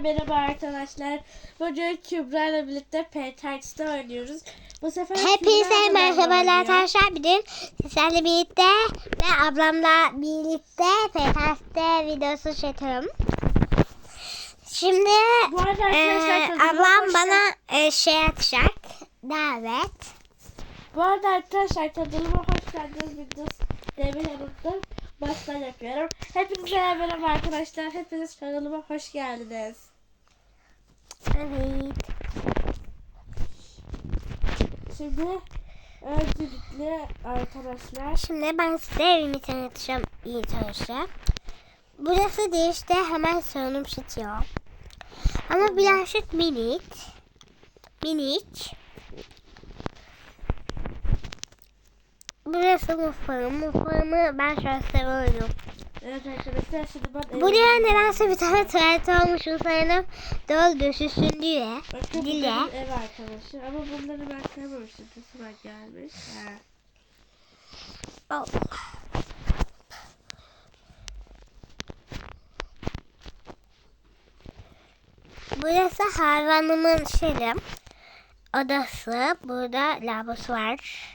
Merhaba arkadaşlar. Bugün Kübra ile birlikte Paytax'ta oynuyoruz. Bu sefer Hepinize merhabalar arkadaşlar. Bugün sizlerle birlikte ve ablamla birlikte PTS'de videosu çekiyorum. Şimdi e, ablam bana e, şey atacak. Davet. Bu arada arkadaşlar kanalıma hoş geldiniz videosu demeyi unuttum. Baştan yapıyorum. Hepinize merhaba arkadaşlar. Hepiniz kanalıma hoş geldiniz. Evet. Şimdi öncelikle arkadaşlar Şimdi ben size evimi tanıtacağım iyi tanışacağım. Burası değişti hemen sorunum çıkıyor. Ama birazcık minik. Minik. Burası mutfağım. Mutfağımı ben çok seviyorum. Evet arkadaşlar şimdi ben Buraya nedense bir tane tuvalet olmuş sanırım. Dol döşüsün diye. Bakın Dile. ev arkadaşı ama bunları ben. Nasıl ben gelmiş. Ha. Oh. Burası hayvanımın şeyi. Odası. Burada lavabosu var.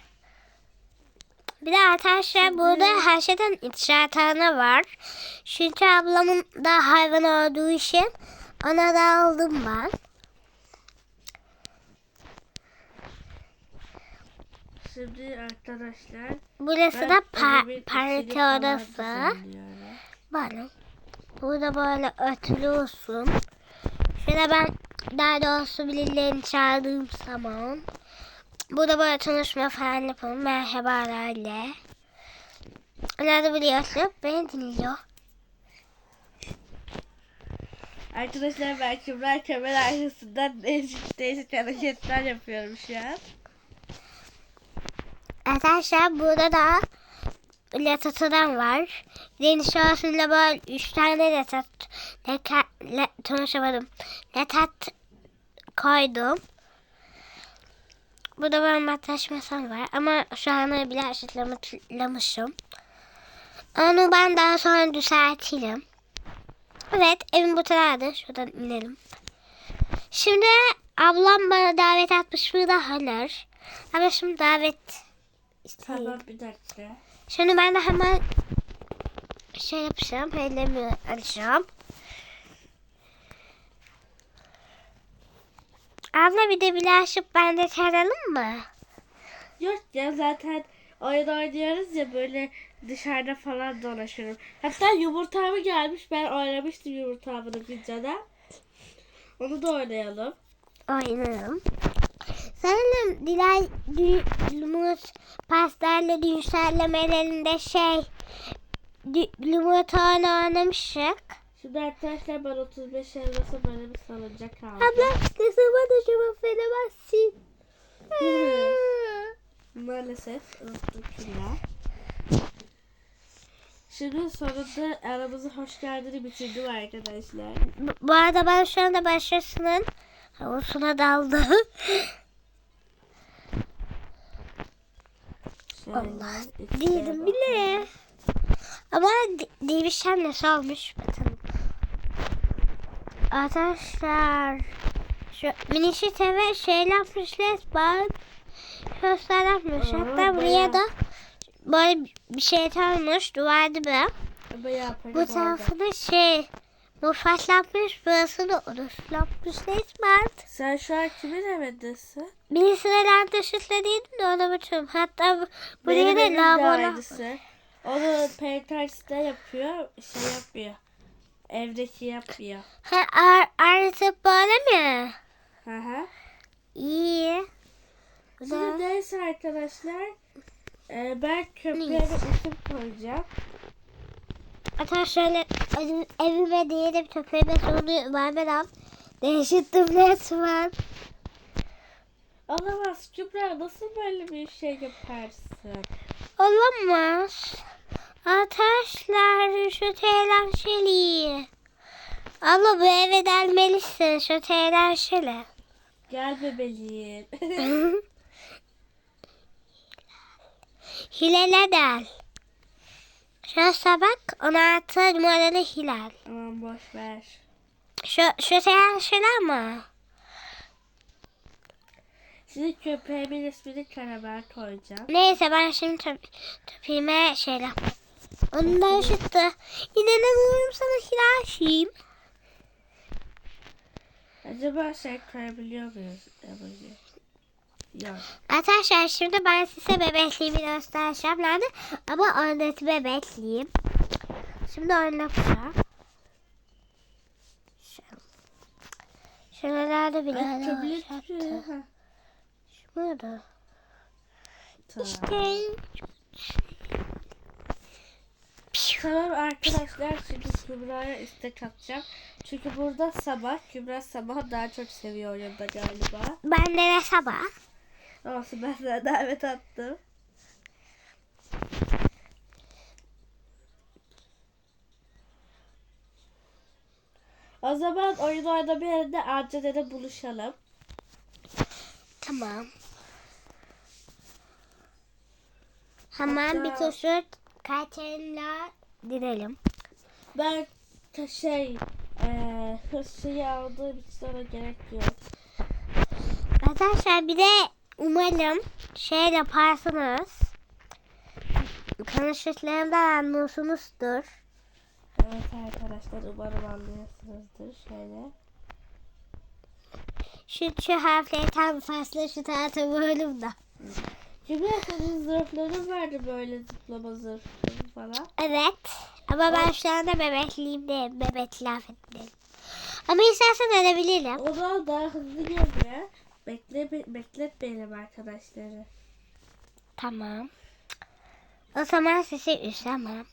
Bir de arkadaşlar burada her şeyden inşaathane var. Çünkü ablamın da hayvan olduğu için ona da aldım ben. Şimdi arkadaşlar Burası da pa- odası. Böyle. Burada böyle örtülü olsun. Şöyle ben daha doğrusu birilerini çağırdığım zaman burada böyle tanışma falan yapalım. Merhabalarla. Da biliyorsun beni dinliyor. Arkadaşlar ben Kübra kamera arkasından değişik değişik hareketler yapıyorum şu an. Arkadaşlar burada da Latatadan var. Deniz şahsıyla böyle üç tane latat, leka, le, tanışamadım. Latat koydum. Burada böyle makyaj masam var ama şu an bile açıklamışım. Onu ben daha sonra düzeltirim. Evet evim bu tarafta. Şuradan inelim. Şimdi ablam bana davet atmış burada hayır. Ama şimdi davet isteyeyim. Tamam bir dakika. Şimdi ben de hemen şey yapacağım. Ellerimi alacağım. Abla bir de birazcık ben de saralım mı? Yok ya zaten oyun oynuyoruz ya böyle dışarıda falan dolaşıyorum. Hatta yumurtamı gelmiş ben oynamıştım yumurtamını videoda. Onu da oynayalım. Oynayalım. Sanırım Dilay Lumut pastarla düğünsellemelerinde şey Lumut oynamıştık. Şimdi arkadaşlar ben 35 elmasa böyle bir salıncak aldım. Abla ne zaman da cevap veremezsin. Maalesef unuttum Kübra. Şimdi sonunda aramızı hoş geldini bitirdim arkadaşlar. Bu- Bu arada ben şu anda başkasının havuzuna daldı. Şöyle Allah, Değilim bile. Ama değişen nasıl olmuş. Arkadaşlar şu minişi teve şey yapmışlar bak. Göster yapmış. Hatta buraya da böyle bir şey kalmış duvarda para Bu vardı. tarafında şey mufaslanmış burası da odaslanmış resmen. Sen şu an kimin evindesin? Birisine lante süslediydim de ona bakıyorum. Hatta bu- buraya da evim de lavabolar. aynısı. Onu Painter'de yapıyor, şey yapmıyor. Ha, ar artık böyle mi? Hı hı. İyi. Şimdi neyse arkadaşlar. e, ben köpeğe isim koyacağım. Ev- evime diye de bir köpeğime sorunu vermeden değişik tablet var. Olamaz Kübra nasıl böyle bir şey yaparsın? Olamaz. Arkadaşlar şu eğlenceli. Abla bu eve gelmelisin şu eğlenceli. Gel bebeğim. Hilal'e del. Şurası bak 16 numaralı Hilal. Aman boş ver. Şu, şu şeyler mi? Sizin köpeğimin ismini Karamel koyacağım. Neyse ben şimdi töp töpüğüme şeyler. Ondan çıktı. İnanamıyorum sana hilaşayım. Acaba şey koyabiliyor muyuz? Emoji? Yok. Arkadaşlar şimdi ben size bebekliğimi göstereceğim. Nerede? Ama oynatı bebekliğim. Şimdi oynatacağım. Şuralarda mi? Ha, Şurada. tamam. İşte. Tamam arkadaşlar şimdi Kübra'ya istek atacağım. Çünkü burada sabah, Kübra sabahı daha çok seviyor oyunda galiba. Ben de ne sabah? Olsun ben sana davet attım. O zaman oyun oynama yerinde Ance'de buluşalım. Tamam. Hemen bir Hatta- tuşu direlim. Ben şey eee hırsıyı aldığım için ona gerek yok. Arkadaşlar bir de umarım şey yaparsınız. Konuştuklarımdan anlıyorsunuzdur. Evet arkadaşlar umarım anlıyorsunuzdur. Şöyle. Şu, şu harfleri tam fazla şu tarafa bölüm da. Kübra senin zırhların vardı böyle zıplama zırhları falan. Evet. Ama ben şu anda bebekliğimdeyim. Bebek lafetindeyim. Ama istersen edebilirim. O zaman daha hızlı geliyor. Bekle, be- bekletmeyelim arkadaşları. Tamam. O zaman sizi üzemem.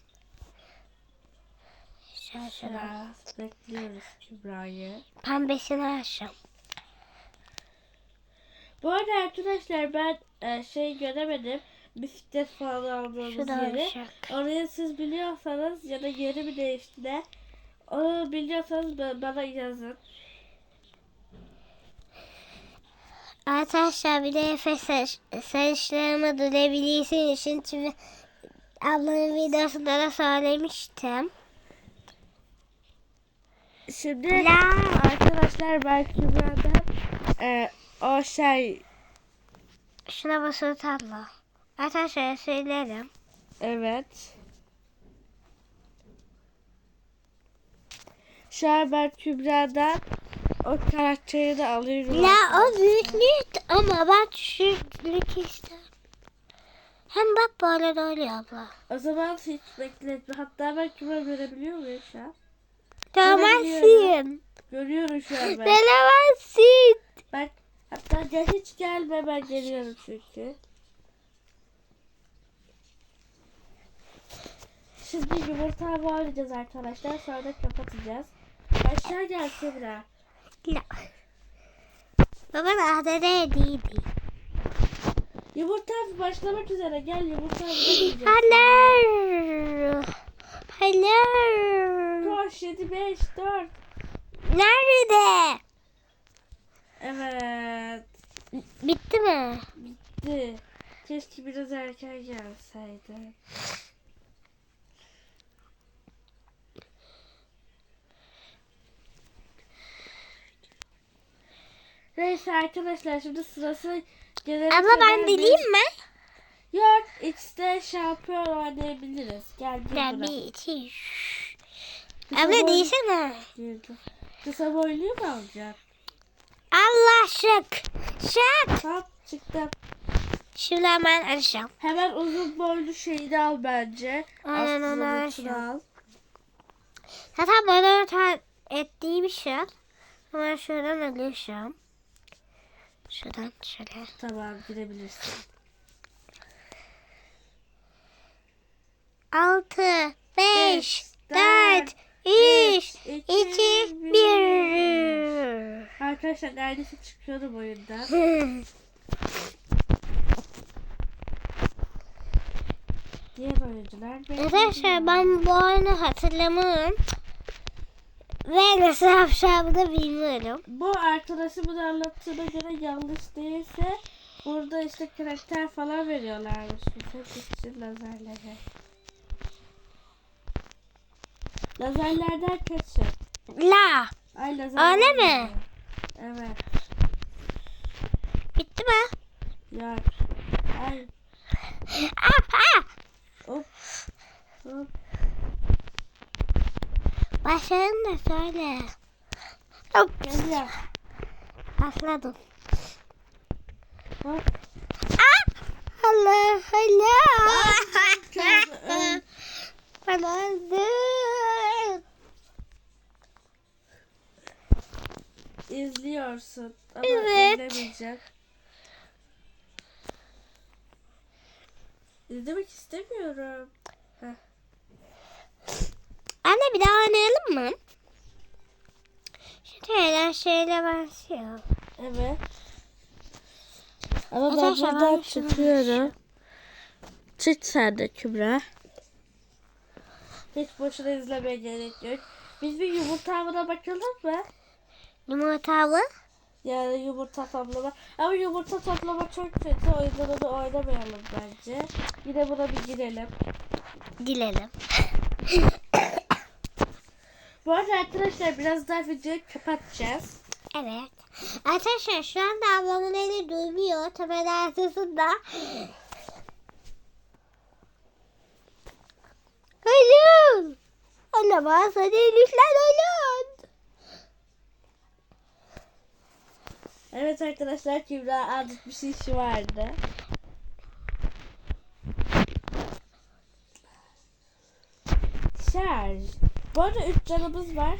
Şöyle şöyle. Bekliyoruz Kübra'yı. Pembesini açacağım. Bu arada arkadaşlar ben e, şey göremedim. Bisiklet falan aldığımız Şurada yeri. olacak. Orayı siz biliyorsanız ya da yeri mi değişti de onu biliyorsanız ba- bana yazın. Arkadaşlar bir de Efe saç, saçlarımı dönebilirsin için çünkü ablamın videosunda da söylemiştim. Şimdi La. arkadaşlar ben Kübra'dan e, o şey Şuna basılı tabla. Arkadaşlar söylerim. evet. Şu an ben Kübra'dan o karakteri de alıyorum. La o büyüklük ama ben küçüklük isterim. Hem bak böyle de oluyor abla. O zaman hiç bekletme. Hatta ben Kübra görebiliyor muyum şu an? Göremezsin. Görüyorum şu an ben. Göremezsin. Bak hatta gel hiç gelme ben geliyorum çünkü. Şimdi yumurta bağlayacağız arkadaşlar. Sonra da kapatacağız. Aşağı gel Kübra. La. Baba da değildi. Yumurta başlamak üzere. Gel yumurta. Hello. Hello. Koş 7 5 4. Nerede? Evet. Bitti mi? Bitti. Keşke biraz erken gelseydi. Neyse arkadaşlar şimdi sırası genel Abla ben dileyim mi? Yok X'de şampiyon oynayabiliriz. Gel bir iki. üç. Kısa Abla değilsene. Kısa boyluyu mu alacak? Allah şık. Şık. Tamam çıktım. Şimdi hemen açacağım. Hemen uzun boylu şeyini al bence. Aynen, onu alacağım. al. Zaten bana ta ettiğim şey. Hemen şuradan alacağım. Şuradan şöyle. Tamam girebilirsin. Altı, beş, dört, dört, üç, iki, bir. Arkadaşlar neredeyse çıkıyorum oyundan. Diğer oyuncular. Arkadaşlar ben bu oyunu hatırlamıyorum. Ve nasıl yapacağımı bilmiyorum. Bu arkadaşımın anlattığına göre yanlış değilse burada işte karakter falan veriyorlarmış. Mesela için lazerleri. Lazerlerden kaçın. La. Ay lazer. Öyle mi? Evet. Bitti mi? Yok. Ay. Ah, ah. Hop. Hop. Başlayalım da söyle. Hop. Geliyor. Başladım. Hop. Ah! Allah Allah. Ben öldüm. İzliyorsun. Ama Evet. izlemeyeceğim. İzlemek istemiyorum. Anne bir daha oynayalım mı? Şu şeyler şeyle başlıyor. Evet. Ama ben Arkadaşlar, buradan ben şunu çıkıyorum. Çık sen de Kübra. Hiç boşuna izlemeye gerek yok. Biz bir yumurta avına bakalım mı? Yumurtalı. Yani yumurta toplama. Ama yumurta toplama çok kötü. O yüzden onu oynamayalım bence. Yine buna bir girelim. Dilelim. Bu arada arkadaşlar biraz daha videoyu kapatacağız. Evet. Arkadaşlar şu anda ablamın eli durmuyor. Tepenin arkasında. Ölüm. Anne bana sana elifler ölüm. Evet arkadaşlar Kübra azıcık bir şey işi vardı. Şarj. Bu arada 3 canımız var.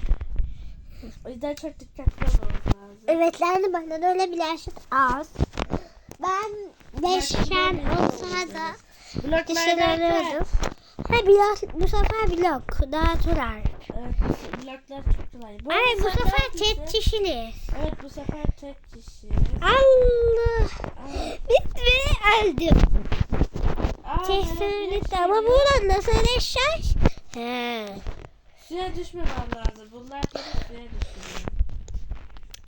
O yüzden çok dikkatli olmamız lazım. Evet yani benden öyle bileşik az. Ben beşen olsa da dışarı ararım. Ha biraz bu sefer blok daha turar. Evet, bloklar çok kolay. Bu Ay bu sefer tek kişili. Evet bu sefer tek kişi. Allah. Ay, Bitti öldüm. Kesin ben bitti ama buradan nasıl eşyaş? He. Suya düşmemem lazım. Bunlar beni suya düşürüyor.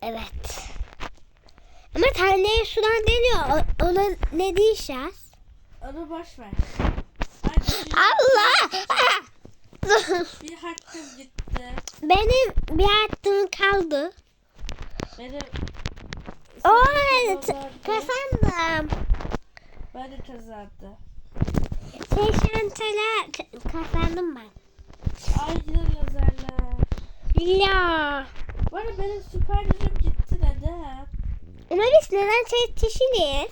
Evet. Ama taneye sudan deniyor. O- Ona ne diyeceğiz? Onu boş ver. Bir- Allah! Ah! Bir hakkım gitti. Benim bir hattım kaldı. Benim... Kazandın. kazandım. Ben de kazandım. 80 TL k- kazandım ben. Ay yine lazerler. Ya. Bu arada benim süper gücüm gitti neden? Ama biz neden tek kişiliyiz?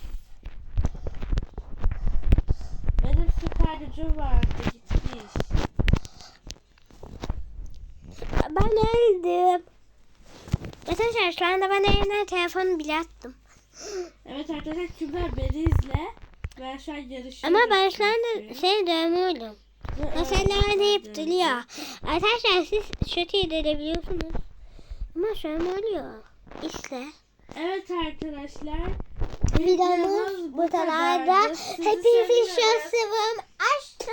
Benim süper gücüm vardı gitmiş. Ben öldüm. Arkadaşlar şu anda ben elimden telefonu bile attım. Evet arkadaşlar Kübra beni izle. Ben şu an yarışıyorum. Ama ben şu anda seni dövmüyorum. Mesela ben duruyor. Arkadaşlar siz şöyle edebiliyorsunuz. Ama şu an ölüyor. İşte. Evet arkadaşlar. Videomuz bu kadardı. Hepinizi seviyorum. Aşkı,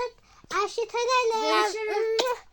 aşkı tanelem. Görüşürüz.